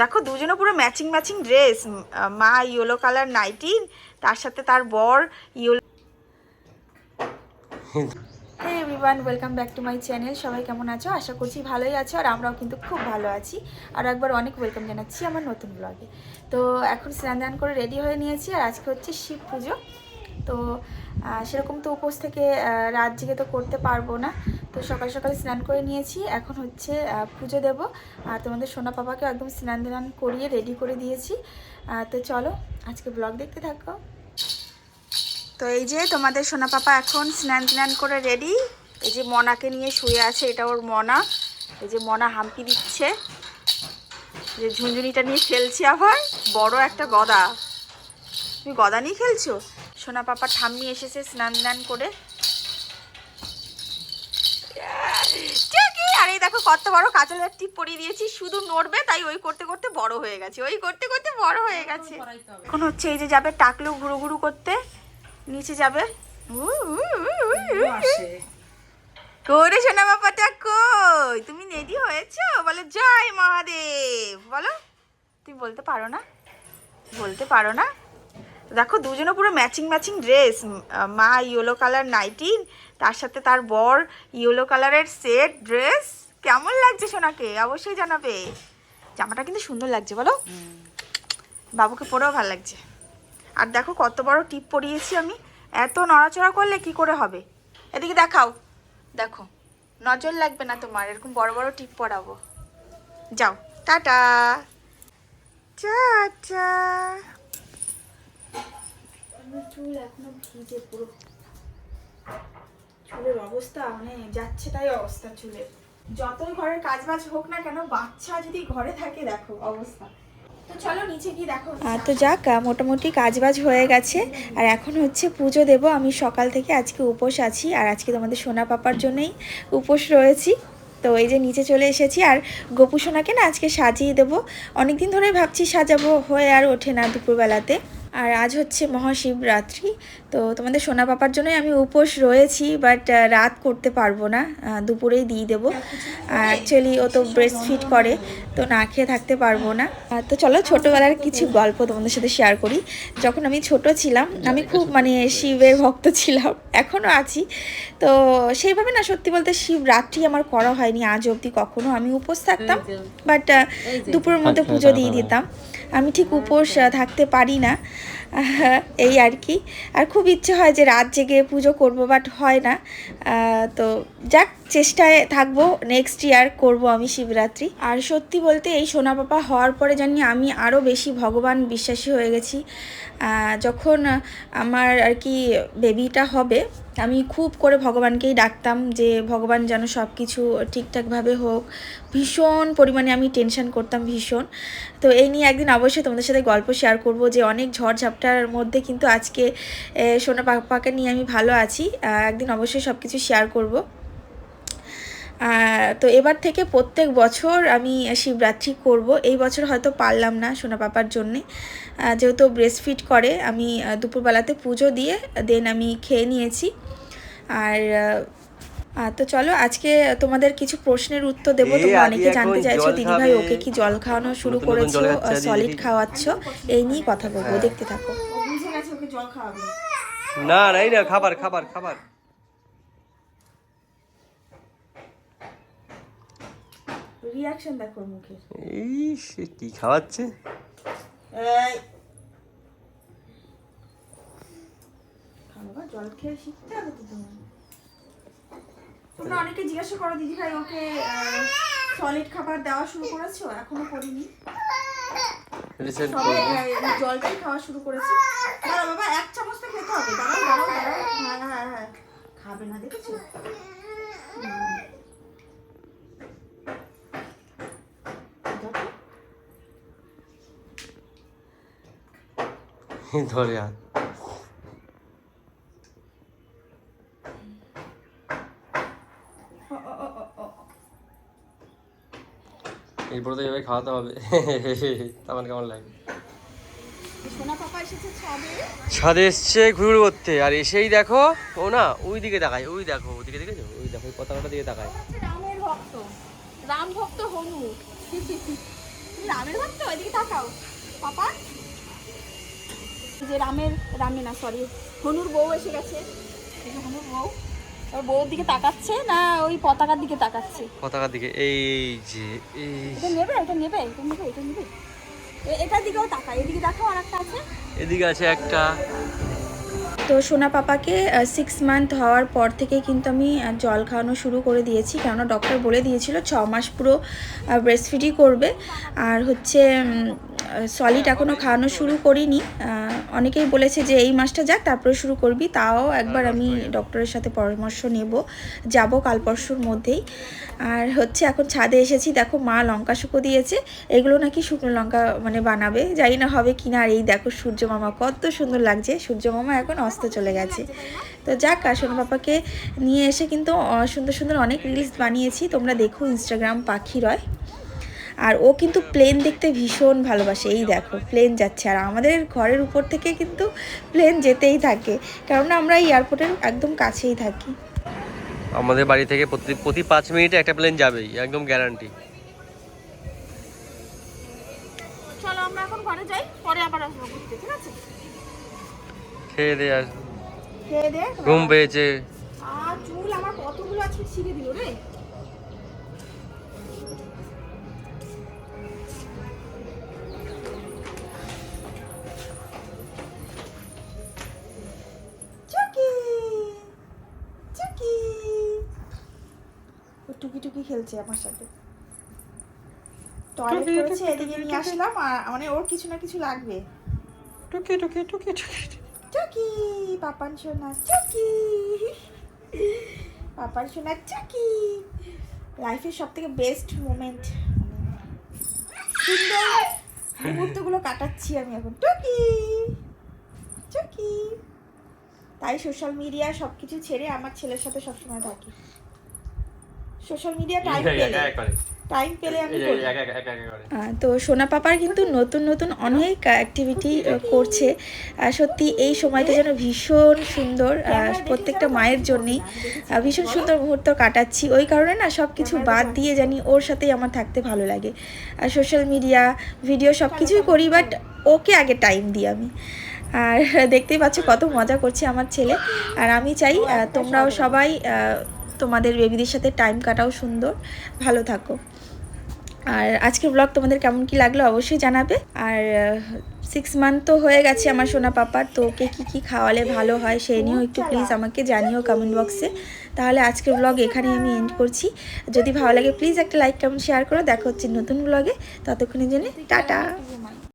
দেখো, দুজনে পুরো ম্যাচিং ম্যাচিং ড্রেস মা ইয়েলো কালার নাইটি তার সাথে তার বর yellow everyone welcome back to my channel সবাই কেমন আছো? আশা করছি ভালোই আছো, আর আমরাও কিন্তু খুব ভালো আছি। আর একবার অনেক ওয়েলকাম জানাচ্ছি আমার নতুন ব্লগে তো এখন স্নান করে রেডি হয়ে নিয়েছি, আর আজকে হচ্ছে শিব পুজো। তো সেরকম তো উপোস থেকে রাত জেগে তো করতে পারব না। তো সকাল সকাল স্নান করে নিয়েছি। এখন হচ্ছে পুজো দেব। আর তোমাদের সোনা পাপাকে একদম স্নান দান করিয়ে রেডি করে দিয়েছি। তো চলো, আজকে ব্লগ দেখতে থাকো। তো এই যে তোমাদের সোনা পাপা এখন স্নান স্নান করে রেডি এই যে মনাকে নিয়ে শুয়ে আছে, এটা ওর মনা। এই যে মনা হাম্পি দিচ্ছে। যে ঝুনঝুনিটা নিয়ে খেলছি আবার। বড় একটা গদা। তুমি গদা নিয়ে খেলছো? সোনা পাপা ঠাম্মি এসেছে স্নান স্নান করে। আর দেখো কত বড় কাঁচালের টিপ পরিয়ে দিয়েছি। শুধু নড়বে, তাই ওই করতে করতে বড় হয়ে গেছে। ওই করতে করতে বড় হয়ে গেছে। এখন হচ্ছে এই যে যাবে টাকলু ঘুরু ঘুরু করতে। নিচে যাবে। করে সোনা বাবাটা কই? তুমি রেডি হয়েছো? বলো, জয় মহাদেব। বলো, তুমি বলতে পারো না? বলতে পারো না? দেখো, দুজনে পুরো ম্যাচিং ম্যাচিং ড্রেস মা ইয়েলো কালার নাইটি তার সাথে তার বর ইয়েলো কালারের সেট ড্রেস কেমন লাগছে সোনাকে? অবশ্যই জানাবে। জামাটা কিন্তু সুন্দর লাগছে, বলো। বাবুকে পরেও ভালো লাগছে। আর দেখো, কত বড় টিপ পরিয়েছি আমি। এত নড়াচড়া করলে কি করে হবে? এদিকে দেখাও। দেখো, নজর লাগবে না তোমার, এরকম বড় বড় টিপ পরাবো। যাও, টাটা। টাটা চুলের অবস্থা মানে যাচ্ছে তাই অবস্থা চুলের যতই ঘরের কাজ বাজ হোক না কেন, বাচ্চা যদি ঘরে থাকে, দেখো অবস্থা। তো চলো নিচে গিয়ে দেখো। তো যাক মোটামুটি কাজবাজ হয়ে গেছে। আর এখন হচ্ছে পুজো দেব। আমি সকাল থেকে আজকে উপোস আছি, আর আজকে তোমাদের সোনা পাপার জন্যই উপোস রয়েছি। তো এই যে নিচে চলে এসেছি, আর গোপু সোনাকে না আজকে সাজিয়ে দেবো। অনেকদিন ধরে ভাবছি সাজাবো, হয়ে আর ওঠে না দুপুরবেলাতে। আর আজ হচ্ছে মহাশিবরাত্রি তো তোমাদের সোনা পাপার জন্যই আমি উপোস রয়েছি বাট রাত করতে পারব না দুপুরেই দিয়ে দেবো। অ্যাকচুয়ালি ও তো ব্রেস্ট ফিট করে তো না খেয়ে থাকতে পারব না। তো চলো ছোটোবেলার কিছু গল্প তোমাদের সাথে শেয়ার করি। যখন আমি ছোট ছিলাম আমি খুব মানে শিবের ভক্ত ছিলাম এখনও আছি। তো সেইভাবে না সত্যি বলতে শিবরাত্রি আমার করা হয়নি আজ অবধি কখনো আমি উপোস থাকতাম বাট দুপুরের মধ্যে পুজো দিয়ে দিতাম। আমি ঠিক উপোস থাকতে পারি না। এই আর কি। আর খুব ইচ্ছে হয় যে রাত জেগে পুজো করব বাট হয় না। তো যাক চেষ্টায় থাকব নেক্সট ইয়ার করব আমি শিবরাত্রি। আর সত্যি বলতে এই সোনা পাপা হওয়ার পরে জানি আমি আরও বেশি ভগবান বিশ্বাসী হয়ে গেছি। যখন আমার আর কি বেবিটা হবে, আমি খুব করে ভগবানকেই ডাকতাম যে ভগবান যেন সব কিছু ঠিকঠাকভাবে হোক। ভীষণ পরিমাণে আমি টেনশন করতাম, ভীষণ। তো এই নিয়ে একদিন অবশ্যই তোমাদের সাথে গল্প শেয়ার করব যে অনেক ঝড়ঝাপটার মধ্যে কিন্তু আজকে সোনা পাপাকে নিয়ে আমি ভালো আছি। একদিন অবশ্যই সব কিছু শেয়ার করব। তো এবার থেকে প্রত্যেক বছর আমি শিবরাত্রি করব। এই বছর হয়তো পারলাম না সোনা পাপার জন্যে। যেহেতু ব্রেস্ট ফিট করে আমি দুপুরবেলাতে পুজো দিয়ে দেন আমি খেয়ে নিয়েছি। আর তো চলো আজকে তোমাদের কিছু প্রশ্নের উত্তর দেবো। তোমরা অনেকে জানতে চাইছো জল দিদিভাই ওকে কি জল খাওয়ানো শুরু করেছ সলিড। খাওয়াচ্ছ? এই নিয়ে কথা বলব। দেখতে থাকো। না না খাবার খাবার খাবার। রিয়াকশন দেখো মুখে। এই সে কি খাওয়াচ্ছে? এই। খাওয়া জল খেয়ে শিখতে হবে তো তোমার তোমরা অনেকে জিজ্ঞাসা করো দিদি ভাই ওকে সলিড খাবার দেওয়া শুরু করেছ? এখনও করিনি। রিসেন্ট জলটাই খাওয়া শুরু করেছে। দাঁড়াও বাবা এক চামচ তো খেতে হবে। দাঁড়াও দাঁড়াও দাঁড়াও। হ্যাঁ হ্যাঁ হ্যাঁ। খাবে না দেখেছ? ধরে হাত। এরপর তো এভাবে খাওয়াতে হবে। তখন কেমন লাগে? ছাদে। এসছে ঘুরে করতে। আর এসেই দেখো ও না ওই দিকে তাকায় ওই দেখো ওইদিকে দেখেছ? ওই দেখো ওই পতাকাটা দিকে তাকায়। রামের ভক্ত। রাম ভক্ত হনু রামের ভক্ত এদিকে তাকাও। পাপা? যে রামের রামে না সরি হনুর বউ এসে গেছে। হনুর বউ ওর বউর দিকে তাকাচ্ছে না ওই পতাকার দিকে তাকাচ্ছে? পতাকার দিকে এই যে এই এটা নেবে এটা নেবে এটা নেবে এটা নেবে। এটার দিকেও তাকায় এদিকে দেখাও আর একটা আছে। এদিকে আছে একটা। তো সোনা পাপাকে সিক্স মান্থ হওয়ার পর থেকে কিন্তু আমি জল খাওয়ানো শুরু করে দিয়েছি কেননা ডক্টর বলে দিয়েছিল ছ মাস পুরো ব্রেস্টফিডই করবে। আর হচ্ছে সলিড এখনও খাওয়ানো শুরু করিনি। অনেকেই বলেছে যে এই মাসটা যাক, তারপরে শুরু করবি। তাও একবার আমি ডক্টরের সাথে পরামর্শ নেব। যাব কাল পরশুর মধ্যেই। আর হচ্ছে এখন ছাদে এসেছি, দেখো মা লঙ্কা শুকো দিয়েছে। এগুলো নাকি শুকনো লঙ্কা মানে বানাবে। জানি না হবে কিনা। আর এই দেখো সূর্য মামা, কত সুন্দর লাগছে। সূর্য মামা এখন অস্ত চলে গেছে। তো যাক আসন পাপাকে নিয়ে এসে কিন্তু সুন্দর সুন্দর অনেক রিলস বানিয়েছি। তোমরা দেখো ইনস্টাগ্রাম পাখি রয় আর ও কিন্তু প্লেন দেখতে ভীষণ ভালোবাসে। এই দেখো প্লেন যাচ্ছে। আর আমাদের ঘরের উপর থেকে কিন্তু প্লেন যেতেই থাকে। কারণ আমরা এয়ারপোর্টের একদম কাছেই থাকি। আমাদের বাড়ি থেকে প্রতি প্রতি পাঁচ মিনিটে একটা প্লেন যাবেই একদম গ্যারান্টি চলো আমরা এখন ঘরে যাই পরে আবার আসব ঘুরতে ঠিক আছে? খেয়ে দিয়ে আস খেয়ে দে ঘুম পেয়েছে। আর চুল আমার কতগুলো আজকে ছিঁড়ে দিল রে? খেলছে আমার সাথে। টয়লেট করেছে এদিকে নিয়ে আসলাম আর মানে ওর কিছু না কিছু লাগবে। টুকি টুকি টুকি টুকি চুকি পাপান সোনা চুকি। পাপান সোনা চুকি। লাইফের সব থেকে বেস্ট মোমেন্ট সুন্দর মুহূর্তগুলো কাটাচ্ছি আমি এখন। টুকি চুকি। তাই সোশ্যাল মিডিয়া সব কিছু ছেড়ে আমার ছেলের সাথে সবসময় থাকি। সোশ্যাল মিডিয়া টাইম পেলে। টাইম পেলে আমি তো সোনা পাপার কিন্তু নতুন নতুন অনেক অ্যাক্টিভিটি করছে। আর সত্যি এই সময়টা যেন ভীষণ সুন্দর প্রত্যেকটা মায়ের জন্যেই ভীষণ সুন্দর মুহূর্ত কাটাচ্ছি। ওই কারণে না সব কিছু বাদ দিয়ে জানি ওর সাথেই আমার থাকতে ভালো লাগে। আর সোশ্যাল মিডিয়া ভিডিও সব কিছুই করি বাট ওকে আগে টাইম দিই আমি। আর দেখতেই পাচ্ছ কত মজা করছে আমার ছেলে। আর আমি চাই তোমরাও সবাই তোমাদের বেবিদের সাথে টাইম কাটাও সুন্দর। ভালো থাকো। আর আজকের ব্লগ তোমাদের কেমন কি লাগল অবশ্যই জানাবে। আর সিক্স মান্থ তো হয়ে গেছে আমার সোনা পাপার, তো ওকে কী কী খাওয়ালে ভালো হয় সেই নিয়েও একটু প্লিজ আমাকে জানিও কমেন্ট বক্সে তাহলে আজকের ব্লগ এখানেই আমি এন্ড করছি। যদি ভালো লাগে প্লিজ একটা লাইক কমেন্ট শেয়ার করো। দেখা হচ্ছে নতুন ব্লগে ততক্ষণের জন্য টাটা।